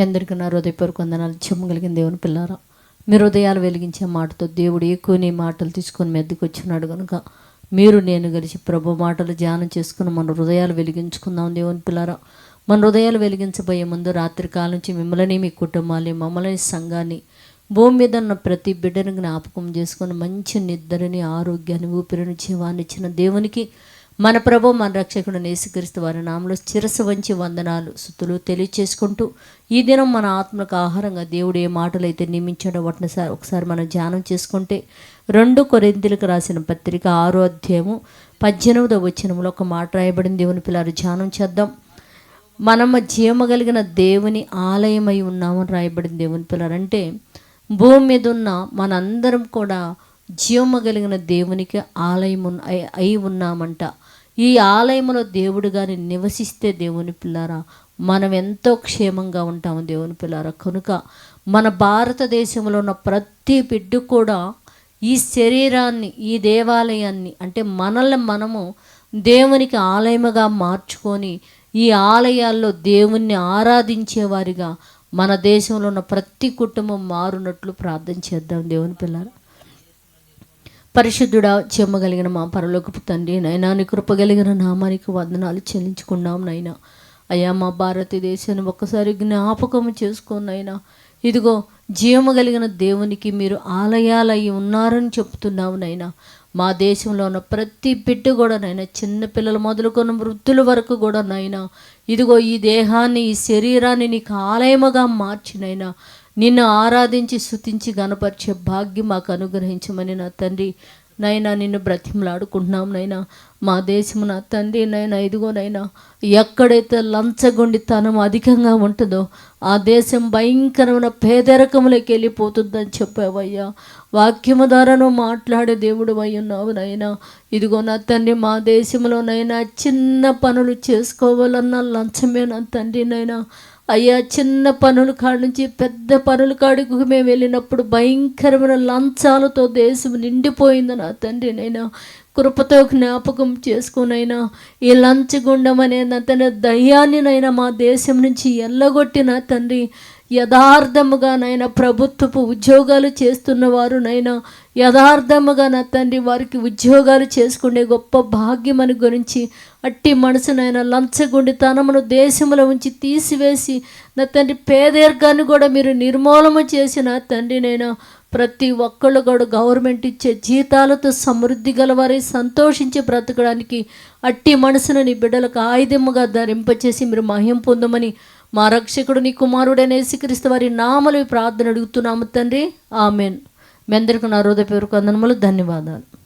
మీ అందరికీ నా హృదయపూర్వక వందనాలు చెమ్మగలిగిన దేవుని పిల్లారా మీ హృదయాలు వెలిగించే మాటతో దేవుడు ఎక్కువ నీ మాటలు తీసుకొని మెద్దుకు వచ్చినాడు కనుక మీరు నేను కలిసి ప్రభు మాటలు ధ్యానం చేసుకుని మన హృదయాలు వెలిగించుకుందాం దేవుని పిల్లారా. మన హృదయాలు వెలిగించబోయే ముందు రాత్రి కాలం నుంచి మిమ్మల్ని మీ కుటుంబాన్ని మమ్మల్ని సంఘాన్ని భూమి మీద ఉన్న ప్రతి బిడ్డను జ్ఞాపకం చేసుకొని మంచి నిద్రని ఆరోగ్యాన్ని ఊపిరిని జీవాన్ని ఇచ్చిన దేవునికి మన ప్రభు మన రక్షకుడు నేసుక్రీస్తు వారి నామలో చిరసు వంచి వందనాలు సుతులు తెలియచేసుకుంటూ ఈ దినం మన ఆత్మకు ఆహారంగా దేవుడు ఏ మాటలు అయితే నియమించాడో వాటిని సార్ ఒకసారి మనం ధ్యానం చేసుకుంటే రెండు కొరింతలకు రాసిన పత్రిక ఆరో అధ్యాయము పద్దెనిమిదో వచనంలో ఒక మాట రాయబడింది. దేవుని పిల్లలు ధ్యానం చేద్దాం. మనం జీవమగలిగిన దేవుని ఆలయమై ఉన్నామని రాయబడింది. దేవుని పిల్లలు అంటే భూమి మీద ఉన్న మనందరం కూడా జీవము కలిగిన దేవునికి ఆలయం అయి- అయి ఉన్నామంట. ఈ ఆలయములో దేవుడు గాని నివసిస్తే దేవుని పిల్లారా మనం ఎంతో క్షేమంగా ఉంటాము దేవుని పిల్లారా. కనుక మన భారతదేశంలో ఉన్న ప్రతి బిడ్డ కూడా ఈ శరీరాన్ని ఈ దేవాలయాన్ని అంటే మనల్ని మనము దేవునికి ఆలయముగా మార్చుకొని ఈ ఆలయాల్లో దేవుణ్ణి ఆరాధించేవారిగా మన దేశంలో ఉన్న ప్రతి కుటుంబం మారునట్లు ప్రార్థన చేద్దాం దేవుని పిల్లారా. పరిశుద్ధుడా చెమ్మగలిగిన మా పరలోకపు తండ్రి నైనా నీ కృపగలిగిన నామానికి వందనాలు చెల్లించుకున్నాం నైనా. అయ్యా మా భారతదేశాన్ని ఒక్కసారి జ్ఞాపకం చేసుకోనైనా ఇదిగో జీవము కలిగిన దేవునికి మీరు ఆలయాలయ్యి ఉన్నారని చెప్తున్నాము నైనా. మా దేశంలో ఉన్న ప్రతి బిడ్డ కూడా నైనా చిన్నపిల్లలు మొదలుకొని వృద్ధుల వరకు కూడా నైనా. ఇదిగో ఈ దేహాన్ని ఈ శరీరాన్ని నీకు ఆలయముగా మార్చినైనా నిన్ను ఆరాధించి స్తుతించి గనపరిచే భాగ్యం మాకు అనుగ్రహించమని నా తండ్రి. నైనా నిన్ను బ్రతిమలాడుకుంటున్నాం నైనా. మా దేశం నా తండ్రి నైనా. ఇదిగోనైనా ఎక్కడైతే లంచగొండితనం అధికంగా ఉంటుందో ఆ దేశం భయంకరమైన పేదరికంలోకి వెళ్ళిపోతుందని చెప్పావయ్యా. వాక్యము ద్వారాను మాట్లాడే దేవుడు అయి ఉన్నావు నైనా. ఇదిగో నా తండ్రి మా దేశంలోనైనా చిన్న పనులు చేసుకోవాలన్నా లంచమే నా తండ్రి నైనా. అయ్యా చిన్న పనుల కాడ నుంచి పెద్ద పనుల కాడికి మేము వెళ్ళినప్పుడు భయంకరమైన లంచాలతో దేశం నిండిపోయింది నా తండ్రి నైనా. కృపతో జ్ఞాపకం చేసుకునైనా ఈ లంచగుండం అనే నా తండ్రి దయ్యాన్ని నైనా మా దేశం నుంచి ఎల్లగొట్టిన తండ్రి. యథార్థముగా నైనా ప్రభుత్వపు ఉద్యోగాలు చేస్తున్న వారు నైనా యథార్థముగా నా తండ్రి వారికి ఉద్యోగాలు చేసుకునే గొప్ప భాగ్యమని గురించి అట్టి మనసునైనా లంచగుండితనమును దేశంలో ఉంచి తీసివేసి నా తండ్రి పేదరికాన్ని కూడా మీరు నిర్మూలన చేసిన తండ్రినైనా ప్రతి ఒక్కళ్ళు కూడా గవర్నమెంట్ ఇచ్చే జీతాలతో సమృద్ధి గలవారై సంతోషించి బ్రతకడానికి అట్టి మనసును నీ బిడ్డలకు ఆయుధముగా ధరింపచేసి మీరు మహిం పొందమని మా రక్షకుడు నీ కుమారుడైన యేసుక్రీస్తు వారి నామలు ప్రార్థన అడుగుతున్నాము తండ్రి. ఆమెన్. మీ అందరికీ నా హృదయపూర్వక అందనములు ధన్యవాదాలు.